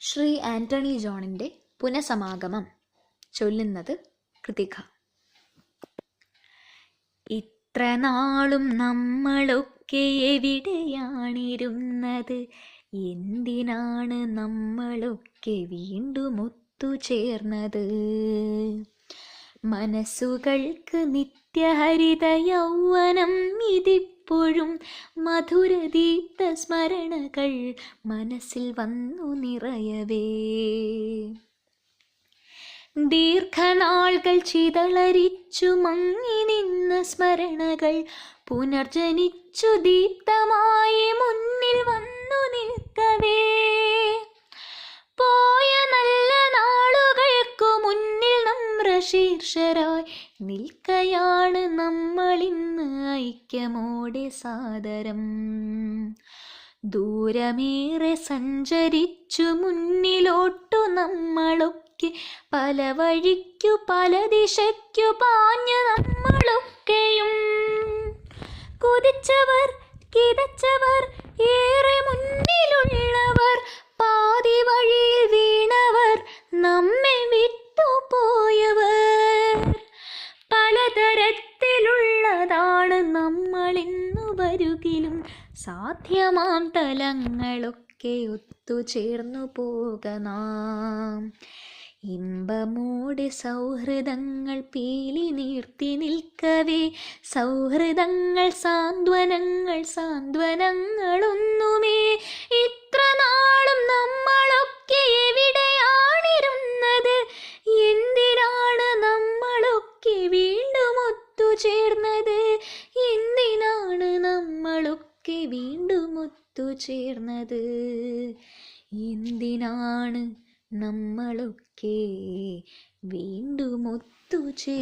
ശ്രീ ആന്റണി ജോണിന്റെ പുനഃസമാഗമം ചൊല്ലുന്നത് കൃതിക. ഇത്ര നാളും നമ്മളൊക്കെ എവിടെയാണിരുന്നത്? എന്തിനാണ് നമ്മളൊക്കെ വീണ്ടും ഒത്തുചേർന്നത്? മനസ്സുകൾക്ക് നിത്യഹരിത യൗവനം ഇതിപ്പോഴും മധുരദീപ്ത സ്മരണകൾ മനസ്സിൽ വന്നു നിറയവേ. ദീർഘനാളുകൾ ചിതളരിച്ചു മങ്ങി നിന്ന സ്മരണകൾ പുനർജനിച്ചു ദീപ്തമായി നമ്രശീർഷരായി നിൽക്കയാണ് നമ്മളിന്ന് ഐക്യമോടെ സാദരം. ദൂരമേറെ സഞ്ചരിച്ചു മുന്നിലോട്ടു നമ്മളൊക്കെ പല വഴിക്കു പല ദിശയ്ക്കു പാഞ്ഞു നമ്മളൊക്കെയും വരുകിലും സാധ്യമാം തലങ്ങളൊക്കെ ഒത്തുചേർന്നു പോകണം ഇമ്പമോടെ സൗഹൃദങ്ങൾ പീലി നീർത്തി നിൽക്കവേ. സൗഹൃദങ്ങൾ സാന്ത്വനങ്ങൾ സാന്ത്വനങ്ങളൊന്നുമേ. വീണ്ടും ഒത്തുചേർന്നത്. എന്തിനാണ് നമ്മളൊക്കെ വീണ്ടും ഒത്തുചേർന്നത്?